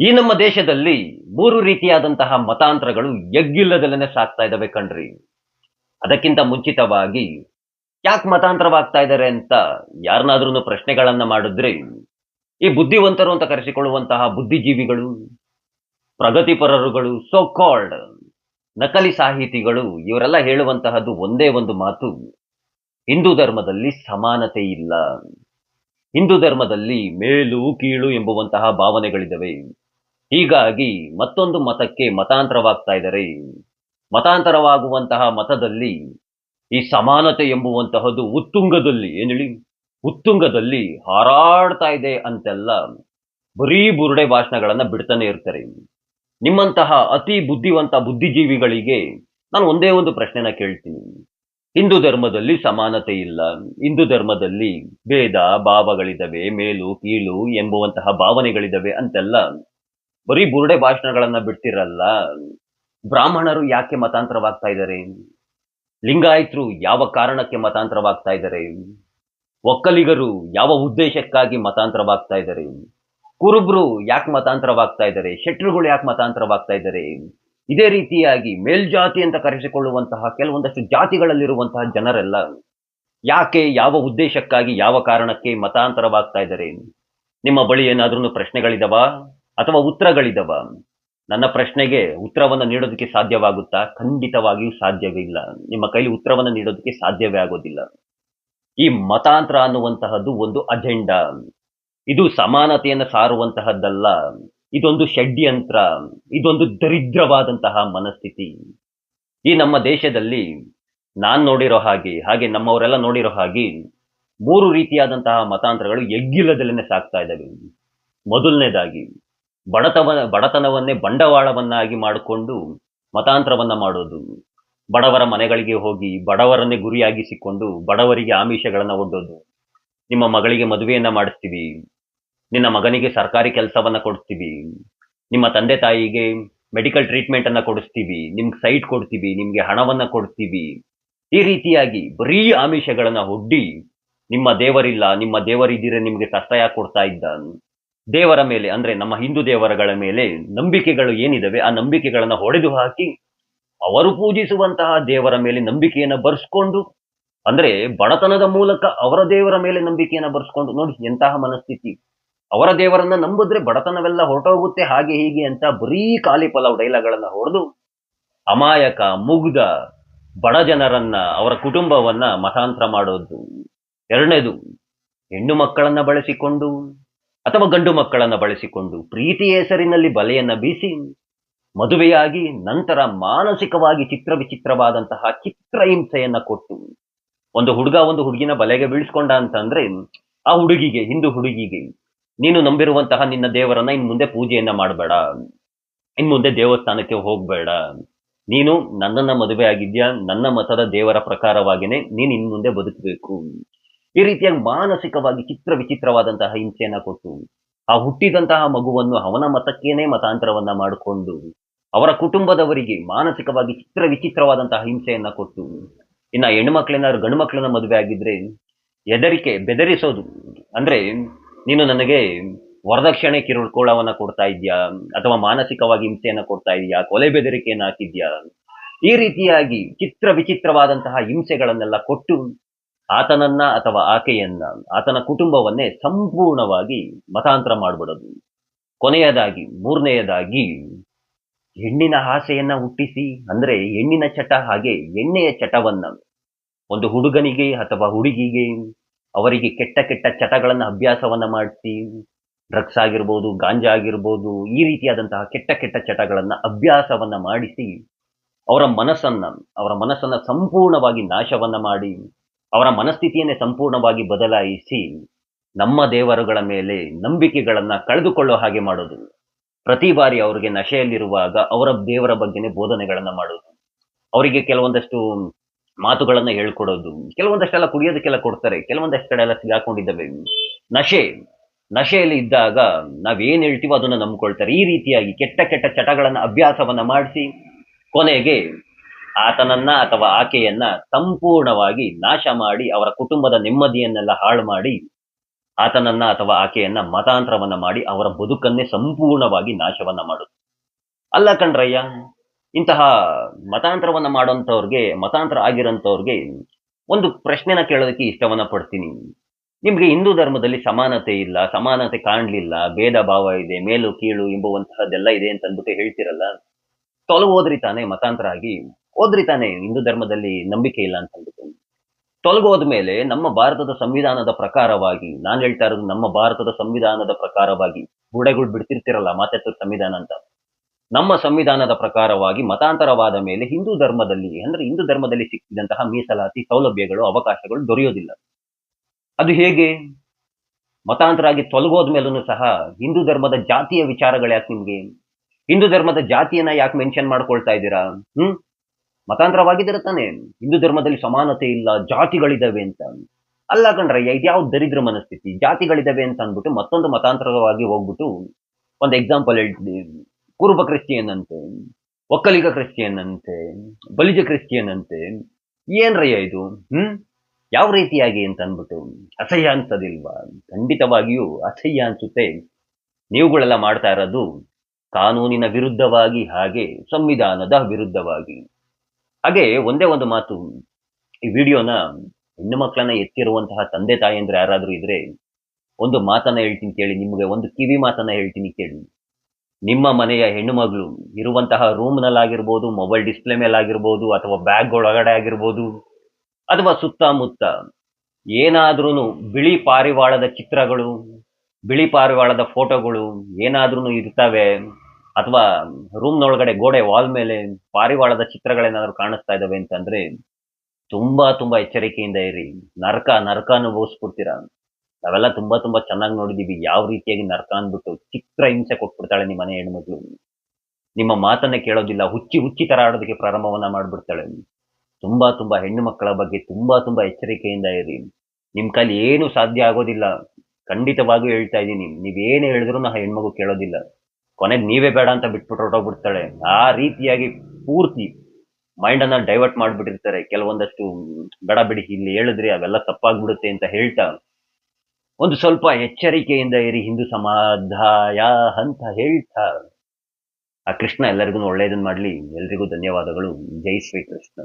ಈ ನಮ್ಮ ದೇಶದಲ್ಲಿ ಮೂರು ರೀತಿಯಾದಂತಹ ಮತಾಂತರಗಳು ಎಗ್ಗಿಲ್ಲದಲ್ಲೇ ಸಾಕ್ತಾ ಇದ್ದಾವೆ ಕಣ್ರಿ. ಅದಕ್ಕಿಂತ ಮುಂಚಿತವಾಗಿ ಯಾಕೆ ಮತಾಂತರವಾಗ್ತಾ ಇದ್ದಾರೆ ಅಂತ ಯಾರನ್ನಾದ್ರೂ ಪ್ರಶ್ನೆಗಳನ್ನ ಮಾಡಿದ್ರೆ ಈ ಬುದ್ಧಿವಂತರು ಅಂತ ಕರೆಸಿಕೊಳ್ಳುವಂತಹ ಬುದ್ಧಿಜೀವಿಗಳು, ಪ್ರಗತಿಪರರುಗಳು ಸೋ ಕಾಲ್ಡ್ ನಕಲಿ ಸಾಹಿತಿಗಳು, ಇವರೆಲ್ಲ ಹೇಳುವಂತಹದ್ದು ಒಂದೇ ಒಂದು ಮಾತು, ಹಿಂದೂ ಧರ್ಮದಲ್ಲಿ ಸಮಾನತೆ ಇಲ್ಲ. ಹಿಂದೂ ಧರ್ಮದಲ್ಲಿ ಮೇಲು, ಕೀಳು ಎಂಬುವಂತಹ ಭಾವನೆಗಳಿದ್ದಾವೆ ಹೀಗಾಗಿ ಮತ್ತೊಂದು ಮತಕ್ಕೆ ಮತಾಂತರವಾಗ್ತಾ ಇದ್ದಾರೆ, ಮತಾಂತರವಾಗುವಂತಹ ಮತದಲ್ಲಿ ಈ ಸಮಾನತೆ ಎಂಬುವಂತಹದ್ದು ಉತ್ತುಂಗದಲ್ಲಿ ಏನ್ ಹೇಳಿ ಉತ್ತುಂಗದಲ್ಲಿ ಹಾರಾಡ್ತಾ ಇದೆ ಅಂತೆಲ್ಲ ಬರೀ ಬುರುಡೆ ಭಾಷಣಗಳನ್ನ ಬಿಡ್ತಾನೆ ಇರ್ತಾರೆ. ನಿಮ್ಮಂತಹ ಅತಿ ಬುದ್ಧಿವಂತ ಬುದ್ಧಿಜೀವಿಗಳಿಗೆ ನಾನು ಒಂದೇ ಒಂದು ಪ್ರಶ್ನೆನ ಕೇಳ್ತೀನಿ. ಹಿಂದೂ ಧರ್ಮದಲ್ಲಿ ಸಮಾನತೆ ಇಲ್ಲ. ಹಿಂದೂ ಧರ್ಮದಲ್ಲಿ ಭೇದ ಭಾವಗಳಿದವೆ, ಮೇಲು, ಕೀಳು ಎಂಬುವಂತಹ ಭಾವನೆಗಳಿದವೆ ಅಂತೆಲ್ಲ ಬರೀ ಬುರುಡೆ ಭಾಷಣಗಳನ್ನ ಬಿಡ್ತಿರಲ್ಲ. ಬ್ರಾಹ್ಮಣರು ಯಾಕೆ ಮತಾಂತರವಾಗ್ತಾ ಇದ್ದಾರೆ? ಲಿಂಗಾಯತರು ಯಾವ ಕಾರಣಕ್ಕೆ ಮತಾಂತರವಾಗ್ತಾ ಇದ್ದಾರೆ? ಒಕ್ಕಲಿಗರು ಯಾವ ಉದ್ದೇಶಕ್ಕಾಗಿ ಮತಾಂತರವಾಗ್ತಾ ಇದ್ದಾರೆ? ಕುರುಬ್ರು ಯಾಕೆ ಮತಾಂತರವಾಗ್ತಾ ಇದ್ದಾರೆ? ಶೆಟ್ರುಗಳು ಯಾಕೆ ಮತಾಂತರವಾಗ್ತಾ ಇದ್ದಾರೆ? ಇದೇ ರೀತಿಯಾಗಿ ಮೇಲ್ಜಾತಿ ಅಂತ ಕರೆಸಿಕೊಳ್ಳುವಂತಹ ಕೆಲವೊಂದಷ್ಟು ಜಾತಿಗಳಲ್ಲಿರುವಂತಹ ಜನರೆಲ್ಲ ಯಾಕೆ ಯಾವ ಉದ್ದೇಶಕ್ಕಾಗಿ ಯಾವ ಕಾರಣಕ್ಕೆ ಮತಾಂತರವಾಗ್ತಾ ಇದ್ದಾರೆ? ನಿಮ್ಮ ಬಳಿ ಏನಾದ್ರೂ ಪ್ರಶ್ನೆಗಳಿದವ? ಅಥವಾ ಉತ್ತರಗಳಿದವ? ನನ್ನ ಪ್ರಶ್ನೆಗೆ ಉತ್ತರವನ್ನು ನೀಡೋದಕ್ಕೆ ಸಾಧ್ಯವಾಗುತ್ತಾ? ಖಂಡಿತವಾಗಿಯೂ ಸಾಧ್ಯವಿಲ್ಲ. ನಿಮ್ಮ ಕೈಲಿ ಉತ್ತರವನ್ನು ನೀಡೋದಕ್ಕೆ ಸಾಧ್ಯವೇ ಆಗೋದಿಲ್ಲ. ಈ ಮತಾಂತರ ಅನ್ನುವಂತಹದ್ದು ಒಂದು ಅಜೆಂಡಾ. ಇದು ಸಮಾನತೆಯನ್ನು ಸಾರುವಂತಹದ್ದಲ್ಲ. ಇದೊಂದು ಷಡ್ಯಂತ್ರ. ಇದೊಂದು ದರಿದ್ರವಾದಂತಹ ಮನಸ್ಥಿತಿ. ಈ ನಮ್ಮ ದೇಶದಲ್ಲಿ ನಾನ್ ನೋಡಿರೋ ಹಾಗೆ ಹಾಗೆ ನಮ್ಮವರೆಲ್ಲ ನೋಡಿರೋ ಹಾಗೆ ಮೂರು ರೀತಿಯಾದಂತಹ ಮತಾಂತರಗಳು ಎಗ್ಗಿಲ್ಲದಲ್ಲೇ ಸಾಕ್ತಾ ಇದ್ದಾವೆ. ಮೊದಲನೇದಾಗಿ ಬಡತವ, ಬಡತನವನ್ನೇ ಬಂಡವಾಳವನ್ನಾಗಿ ಮಾಡಿಕೊಂಡು ಮತಾಂತರವನ್ನ ಮಾಡೋದು. ಬಡವರ ಮನೆಗಳಿಗೆ ಹೋಗಿ ಬಡವರನ್ನೇ ಗುರಿಯಾಗಿಸಿಕೊಂಡು ಬಡವರಿಗೆ ಆಮಿಷಗಳನ್ನ ಒಡ್ಡೋದು. ನಿಮ್ಮ ಮಗಳಿಗೆ ಮದುವೆಯನ್ನ ಮಾಡಿಸ್ತೀವಿ. ನಿನ್ನ ಮಗನಿಗೆ ಸರ್ಕಾರಿ ಕೆಲಸವನ್ನ ಕೊಡಿಸ್ತೀವಿ. ನಿಮ್ಮ ತಂದೆ ತಾಯಿಗೆ ಮೆಡಿಕಲ್ ಟ್ರೀಟ್ಮೆಂಟ್ ಅನ್ನ ಕೊಡಿಸ್ತೀವಿ. ನಿಮ್ಗೆ ಸೈಟ್ ಕೊಡ್ತೀವಿ. ನಿಮ್ಗೆ ಹಣವನ್ನ ಕೊಡ್ತೀವಿ. ಈ ರೀತಿಯಾಗಿ ಬರೀ ಆಮಿಷಗಳನ್ನ ಒಡ್ಡಿ ನಿಮ್ಮ ದೇವರಿಲ್ಲ, ನಿಮ್ಮ ದೇವರಿದ್ದೀರ ನಿಮ್ಗೆ ಕಷ್ಟ ಯಾಕೆ ಕೊಡ್ತಾ ಇದ್ದ. ದೇವರ ಮೇಲೆ, ಅಂದ್ರೆ ನಮ್ಮ ಹಿಂದೂ ದೇವರಗಳ ಮೇಲೆ ನಂಬಿಕೆಗಳು ಏನಿದಾವೆ, ಆ ನಂಬಿಕೆಗಳನ್ನ ಹೊಡೆದು ಹಾಕಿ ಅವರು ಪೂಜಿಸುವಂತಹ ದೇವರ ಮೇಲೆ ನಂಬಿಕೆಯನ್ನ ಬರ್ಸ್ಕೊಂಡು, ಅಂದ್ರೆ ಬಡತನದ ಮೂಲಕ ಅವರ ದೇವರ ಮೇಲೆ ನಂಬಿಕೆಯನ್ನ ಬರ್ಸ್ಕೊಂಡು ನೋಡಿ ಎಂತಹ ಮನಸ್ಥಿತಿ. ಅವರ ದೇವರನ್ನ ನಂಬಿದ್ರೆ ಬಡತನವೆಲ್ಲ ಹೊರಟೋಗುತ್ತೆ, ಹಾಗೆ ಹೀಗೆ ಅಂತ ಬರೀ ಖಾಲಿ ಪಲಾವ್ ಡೈಲಾಗ್ಗಳನ್ನ ಹೊಡೆದು ಅಮಾಯಕ, ಮುಗ್ಧ, ಬಡ ಜನರನ್ನ, ಅವರ ಕುಟುಂಬವನ್ನ ಮತಾಂತರ ಮಾಡೋದು. ಎರಡನೇದು, ಹೆಣ್ಣು ಮಕ್ಕಳನ್ನ ಬಳಸಿಕೊಂಡು ಅಥವಾ ಗಂಡು ಮಕ್ಕಳನ್ನ ಬಳಸಿಕೊಂಡು ಪ್ರೀತಿಯ ಹೆಸರಿನಲ್ಲಿ ಬಲೆಯನ್ನ ಬೀಸಿ ಮದುವೆಯಾಗಿ ನಂತರ ಮಾನಸಿಕವಾಗಿ ಚಿತ್ರ ವಿಚಿತ್ರವಾದಂತಹ ಚಿತ್ರ ಹಿಂಸೆಯನ್ನ ಕೊಟ್ಟು ಒಂದು ಹುಡುಗ ಒಂದು ಹುಡುಗಿನ ಬಲೆಗೆ ಬೀಳ್ಸ್ಕೊಂಡ ಅಂತಂದ್ರೆ ಆ ಹುಡುಗಿಗೆ, ಹಿಂದೂ ಹುಡುಗಿಗೆ, ನೀನು ನಂಬಿರುವಂತಹ ನಿನ್ನ ದೇವರನ್ನ ಇನ್ ಮುಂದೆ ಪೂಜೆಯನ್ನ ಮಾಡಬೇಡ, ಇನ್ ಮುಂದೆ ದೇವಸ್ಥಾನಕ್ಕೆ ಹೋಗ್ಬೇಡ, ನೀನು ನನ್ನನ್ನ ಮದುವೆ ಆಗಿದ್ಯಾ ನನ್ನ ಮತದ ದೇವರ ಪ್ರಕಾರವಾಗಿನೇ ನೀನು ಇನ್ ಮುಂದೆ ಬದುಕಬೇಕು. ಈ ರೀತಿಯಾಗಿ ಮಾನಸಿಕವಾಗಿ ಚಿತ್ರ ವಿಚಿತ್ರವಾದಂತಹ ಹಿಂಸೆಯನ್ನ ಕೊಟ್ಟು, ಆ ಹುಟ್ಟಿದಂತಹ ಮಗುವನ್ನು ಅವನ ಮತಕ್ಕೇನೆ ಮತಾಂತರವನ್ನ ಮಾಡಿಕೊಂಡು, ಅವರ ಕುಟುಂಬದವರಿಗೆ ಮಾನಸಿಕವಾಗಿ ಚಿತ್ರ ವಿಚಿತ್ರವಾದಂತಹ ಹಿಂಸೆಯನ್ನ ಕೊಟ್ಟು, ಇನ್ನ ಹೆಣ್ಣು ಮಕ್ಕಳೇನಾದ್ರು ಗಂಡು ಮಕ್ಕಳನ್ನ ಮದುವೆ ಆಗಿದ್ರೆ ಹೆದರಿಕೆ, ಬೆದರಿಸೋದು. ಅಂದ್ರೆ ನೀನು ನನಗೆ ವರದಕ್ಷಿಣೆ ಕಿರುಕುಳವನ್ನ ಕೊಡ್ತಾ ಇದ್ಯಾ ಅಥವಾ ಮಾನಸಿಕವಾಗಿ ಹಿಂಸೆಯನ್ನ ಕೊಡ್ತಾ ಇದೆಯಾ ಕೊಲೆ ಬೆದರಿಕೆಯನ್ನ ಹಾಕಿದ್ಯಾ ಈ ರೀತಿಯಾಗಿ ಚಿತ್ರ ವಿಚಿತ್ರವಾದಂತಹ ಹಿಂಸೆಗಳನ್ನೆಲ್ಲ ಕೊಟ್ಟು ಆತನನ್ನ ಅಥವಾ ಆಕೆಯನ್ನ, ಆತನ ಕುಟುಂಬವನ್ನೇ ಸಂಪೂರ್ಣವಾಗಿ ಮತಾಂತರ ಮಾಡಿಬಿಡೋದು. ಕೊನೆಯದಾಗಿ, ಮೂರನೆಯದಾಗಿ, ಹೆಣ್ಣಿನ ಆಸೆಯನ್ನ ಹುಟ್ಟಿಸಿ, ಅಂದ್ರೆ ಹೆಣ್ಣಿನ ಚಟ ಹಾಗೆ ಎಣ್ಣೆಯ ಚಟವನ್ನ, ಒಂದು ಹುಡುಗನಿಗೆ ಅಥವಾ ಹುಡುಗಿಗೆ, ಅವರಿಗೆ ಕೆಟ್ಟ ಕೆಟ್ಟ ಚಟಗಳನ್ನ ಅಭ್ಯಾಸವನ್ನ ಮಾಡಿಸಿ, ಡ್ರಗ್ಸ್ ಆಗಿರ್ಬೋದು, ಗಾಂಜಾ ಆಗಿರ್ಬೋದು, ಈ ರೀತಿಯಾದಂತಹ ಕೆಟ್ಟ ಕೆಟ್ಟ ಚಟಗಳನ್ನ ಅಭ್ಯಾಸವನ್ನ ಮಾಡಿಸಿ, ಅವರ ಮನಸ್ಸನ್ನ ಅವರ ಮನಸ್ಸನ್ನ ಸಂಪೂರ್ಣವಾಗಿ ನಾಶವನ್ನ ಮಾಡಿ ಅವರ ಮನಸ್ಥಿತಿಯನ್ನೇ ಸಂಪೂರ್ಣವಾಗಿ ಬದಲಾಯಿಸಿ ನಮ್ಮ ದೇವರುಗಳ ಮೇಲೆ ನಂಬಿಕೆಗಳನ್ನ ಕಳೆದುಕೊಳ್ಳೋ ಹಾಗೆ ಮಾಡೋದು. ಪ್ರತಿ ಬಾರಿ ಅವರಿಗೆ ನಶೆಯಲ್ಲಿರುವಾಗ ಅವರ ದೇವರ ಬಗ್ಗೆನೇ ಬೋಧನೆಗಳನ್ನ ಮಾಡೋದು. ಅವರಿಗೆ ಕೆಲವೊಂದಷ್ಟು ಮಾತುಗಳನ್ನ ಹೇಳ್ಕೊಡೋದು. ಕೆಲವೊಂದಷ್ಟೆಲ್ಲ ಕುಡಿಯೋದಕ್ಕೆಲ್ಲ ಕೊಡ್ತಾರೆ. ಕೆಲವೊಂದಷ್ಟು ಕಡೆ ಎಲ್ಲ ಸಿಗಾಕೊಂಡಿದ್ದಾವೆ. ನಶೆ, ನಶೆಯಲ್ಲಿ ಇದ್ದಾಗ ನಾವೇನ್ ಹೇಳ್ತೀವೋ ಅದನ್ನ ನಂಬ್ಕೊಳ್ತಾರೆ. ಈ ರೀತಿಯಾಗಿ ಕೆಟ್ಟ ಕೆಟ್ಟ ಚಟಗಳನ್ನ, ಅಭ್ಯಾಸವನ್ನ ಮಾಡಿಸಿ ಕೊನೆಗೆ ಆತನನ್ನ ಅಥವಾ ಆಕೆಯನ್ನ ಸಂಪೂರ್ಣವಾಗಿ ನಾಶ ಮಾಡಿ ಅವರ ಕುಟುಂಬದ ನೆಮ್ಮದಿಯನ್ನೆಲ್ಲ ಹಾಳು ಮಾಡಿ, ಆತನನ್ನ ಅಥವಾ ಆಕೆಯನ್ನ ಮತಾಂತರವನ್ನ ಮಾಡಿ ಅವರ ಬದುಕನ್ನೇ ಸಂಪೂರ್ಣವಾಗಿ ನಾಶವನ್ನ ಮಾಡುತ್ತೆ ಅಲ್ಲ ಕಣ್ರಯ್ಯ, ಇಂತಹ ಮತಾಂತರವನ್ನ ಮಾಡುವಂಥವ್ರಿಗೆ, ಮತಾಂತರ ಆಗಿರೋಂಥವ್ರಿಗೆ ಒಂದು ಪ್ರಶ್ನೆನ ಕೇಳೋದಕ್ಕೆ ಇಷ್ಟವನ್ನ ಪಡ್ತೀನಿ. ನಿಮ್ಗೆ ಹಿಂದೂ ಧರ್ಮದಲ್ಲಿ ಸಮಾನತೆ ಇಲ್ಲ, ಸಮಾನತೆ ಕಾಣ್ಲಿಲ್ಲ, ಭೇದ ಭಾವ ಇದೆ, ಮೇಲು, ಕೀಳು ಎಂಬುವಂತಹದ್ದೆಲ್ಲ ಇದೆ ಅಂತ ಅಂದ್ಬಿಟ್ಟು ಹೇಳ್ತಿರಲ್ಲ, ತೊಲಗೋದ್ರಿ ತಾನೇ ಮತಾಂತರ ಆಗಿ. ಹೋದ್ರಿ ಹಿಂದೂ ಧರ್ಮದಲ್ಲಿ ನಂಬಿಕೆ ಇಲ್ಲ ಅಂತ ಅಂದ್ಬಿಟ್ಟು. ತೊಲಗೋದ ಮೇಲೆ ನಮ್ಮ ಭಾರತದ ಸಂವಿಧಾನದ ಪ್ರಕಾರವಾಗಿ, ನಾನು ಹೇಳ್ತಾ ಇರೋದು ನಮ್ಮ ಭಾರತದ ಸಂವಿಧಾನದ ಪ್ರಕಾರವಾಗಿ ಬುಡೆಗಳು ಬಿಡ್ತಿರ್ತಿರಲ್ಲ ಮಾತಾಡ್ತಿರೋ ಸಂವಿಧಾನ ಅಂತ. ನಮ್ಮ ಸಂವಿಧಾನದ ಪ್ರಕಾರವಾಗಿ ಮತಾಂತರವಾದ ಮೇಲೆ ಹಿಂದೂ ಧರ್ಮದಲ್ಲಿ, ಅಂದ್ರೆ ಹಿಂದೂ ಧರ್ಮದಲ್ಲಿ ಸಿಕ್ಕಿದಂತಹ ಮೀಸಲಾತಿ ಸೌಲಭ್ಯಗಳು, ಅವಕಾಶಗಳು ದೊರೆಯೋದಿಲ್ಲ. ಅದು ಹೇಗೆ? ಮತಾಂತರ ಆಗಿ ತೊಲಗೋದ ಮೇಲೂ ಸಹ ಹಿಂದೂ ಧರ್ಮದ ಜಾತಿಯ ವಿಚಾರಗಳು ಯಾಕೆ ನಿಮ್ಗೆ? ಹಿಂದೂ ಧರ್ಮದ ಜಾತಿಯನ್ನ ಯಾಕೆ ಮೆನ್ಷನ್ ಮಾಡ್ಕೊಳ್ತಾ ಇದ್ದೀರಾ? ಹ್ಮ್? ಮತಾಂತರವಾಗಿದ್ದೀರ ತಾನೆ ಹಿಂದೂ ಧರ್ಮದಲ್ಲಿ ಸಮಾನತೆ ಇಲ್ಲ ಜಾತಿಗಳಿದ್ದಾವೆ ಅಂತ. ಅಲ್ಲ ಕಂಡ್ರಯ್ಯ ಇದ್ಯಾವ ದರಿದ್ರ ಮನಸ್ಥಿತಿ ಜಾತಿಗಳಿದ್ದಾವೆ ಅಂತ ಅಂದ್ಬಿಟ್ಟು ಮತ್ತೊಂದು ಮತಾಂತರವಾಗಿ ಹೋಗ್ಬಿಟ್ಟು ಒಂದು ಎಕ್ಸಾಂಪಲ್ ಹೇಳ್ತೀನಿ. ಕುರುಬ ಕ್ರಿಶ್ಚಿಯನ್ ಅಂತೆ ಒಕ್ಕಲಿಗ ಕ್ರಿಶ್ಚಿಯನ್ ಅಂತೆ ಬಲಿಜ ಕ್ರಿಶ್ಚಿಯನ್ ಅಂತೆ ಏನ್ರಯ್ಯ ಇದು? ಹ್ಮ್? ಯಾವ ರೀತಿಯಾಗಿ ಅಂತ ಅಂದ್ಬಿಟ್ಟು, ಅಸಹ್ಯ ಅನ್ಸೋದಿಲ್ವಾ? ಖಂಡಿತವಾಗಿಯೂ ಅಸಹ್ಯ ಅನ್ಸುತ್ತೆ. ನೀವುಗಳೆಲ್ಲ ಮಾಡ್ತಾ ಇರೋದು ಕಾನೂನಿನ ವಿರುದ್ಧವಾಗಿ ಹಾಗೆ ಸಂವಿಧಾನದ ವಿರುದ್ಧವಾಗಿ. ಹಾಗೆ ಒಂದೇ ಒಂದು ಮಾತು. ಈ ವಿಡಿಯೋನ ಹೆಣ್ಣು ಮಕ್ಕಳನ್ನ ಎತ್ತಿರುವಂತಹ ತಂದೆ ತಾಯಿ ಅಂದ್ರೆ ಯಾರಾದ್ರೂ ಇದ್ರೆ ಒಂದು ಮಾತನ್ನ ಹೇಳ್ತೀನಿ ಕೇಳಿ, ನಿಮಗೆ ಒಂದು ಕಿವಿ ಮಾತನ್ನ ಹೇಳ್ತೀನಿ ಕೇಳಿ. ನಿಮ್ಮ ಮನೆಯ ಹೆಣ್ಣು ಮಗಳು ಇರುವಂತಹ ರೂಮ್ನಲ್ಲಾಗಿರ್ಬೋದು ಮೊಬೈಲ್ ಡಿಸ್ಪ್ಲೇ ಮೇಲಾಗಿರ್ಬೋದು, ಅಥವಾ ಬ್ಯಾಗ್ ಒಳಗಡೆ ಆಗಿರ್ಬೋದು, ಅಥವಾ ಸುತ್ತಮುತ್ತ ಏನಾದ್ರೂ ಬಿಳಿ ಪಾರಿವಾಳದ ಚಿತ್ರಗಳು, ಬಿಳಿ ಪಾರಿವಾಳದ ಫೋಟೋಗಳು ಏನಾದ್ರೂ ಇರ್ತವೆ ಅಥವಾ ರೂಮ್ನೊಳಗಡೆ ಗೋಡೆ ವಾಲ್ ಮೇಲೆ ಪಾರಿವಾಳದ ಚಿತ್ರಗಳೇನಾದ್ರು ಕಾಣಿಸ್ತಾ ಇದಾವೆ ಅಂತಂದ್ರೆ ತುಂಬಾ ತುಂಬಾ ಎಚ್ಚರಿಕೆಯಿಂದ ಇರಿ. ನರಕ ನರಕ ಅನುಭವಿಸ್ಬಿಡ್ತೀರಾ? ನಾವೆಲ್ಲ ತುಂಬಾ ತುಂಬಾ ಚೆನ್ನಾಗಿ ನೋಡಿದೀವಿ. ಯಾವ ರೀತಿಯಾಗಿ ನರಕ ಅಂದ್ಬಿಟ್ಟು ಚಿತ್ರ ಹಿಂಸೆ ಕೊಟ್ಬಿಡ್ತಾಳೆ ನಿಮ್ಮ ಮನೆ ಹೆಣ್ಮಕ್ಳು ನಿಮ್ಮ ಮಾತನ್ನ ಕೇಳೋದಿಲ್ಲ. ಹುಚ್ಚಿ ಹುಚ್ಚಿ ತರ ಆಡೋದಕ್ಕೆ ಪ್ರಾರಂಭವನ್ನ ಮಾಡ್ಬಿಡ್ತಾಳೆ. ತುಂಬಾ ತುಂಬಾ ಹೆಣ್ಣು ಮಕ್ಕಳ ಬಗ್ಗೆ ತುಂಬಾ ತುಂಬಾ ಎಚ್ಚರಿಕೆಯಿಂದ ಇರಿ. ನಿಮ್ ಕೈಲಿ ಏನು ಸಾಧ್ಯ ಆಗೋದಿಲ್ಲ. ಖಂಡಿತವಾಗಿಯೂ ಹೇಳ್ತಾ ಇದ್ದೀನಿ. ನೀವೇನು ಹೇಳಿದ್ರು ನಾ ಹೆಣ್ಮಗು ಕೇಳೋದಿಲ್ಲ. ಕೊನೆಗೆ ನೀವೇ ಬೇಡ ಅಂತ ಬಿಟ್ಬಿಟ್ಟು ಹೊರಟೋಗ್ಬಿಡ್ತಾಳೆ. ಆ ರೀತಿಯಾಗಿ ಪೂರ್ತಿ ಮೈಂಡ್ ಅನ್ನ ಡೈವರ್ಟ್ ಮಾಡ್ಬಿಟ್ಟಿರ್ತಾರೆ. ಕೆಲವೊಂದಷ್ಟು ಬೇಡ ಬಿಡಿ, ಇಲ್ಲಿ ಹೇಳಿದ್ರೆ ಅವೆಲ್ಲ ತಪ್ಪಾಗ್ಬಿಡುತ್ತೆ ಅಂತ ಹೇಳ್ತಾ ಒಂದು ಸ್ವಲ್ಪ ಎಚ್ಚರಿಕೆಯಿಂದ ಇರಿ, ಹಿಂದೂ ಸಮಾಧಾಯ ಅಂತ ಹೇಳ್ತಾ. ಆ ಕೃಷ್ಣ ಎಲ್ಲರಿಗೂ ಒಳ್ಳೆಯದನ್ನ ಮಾಡ್ಲಿ. ಎಲ್ರಿಗೂ ಧನ್ಯವಾದಗಳು. ಜೈ ಶ್ರೀ ಕೃಷ್ಣ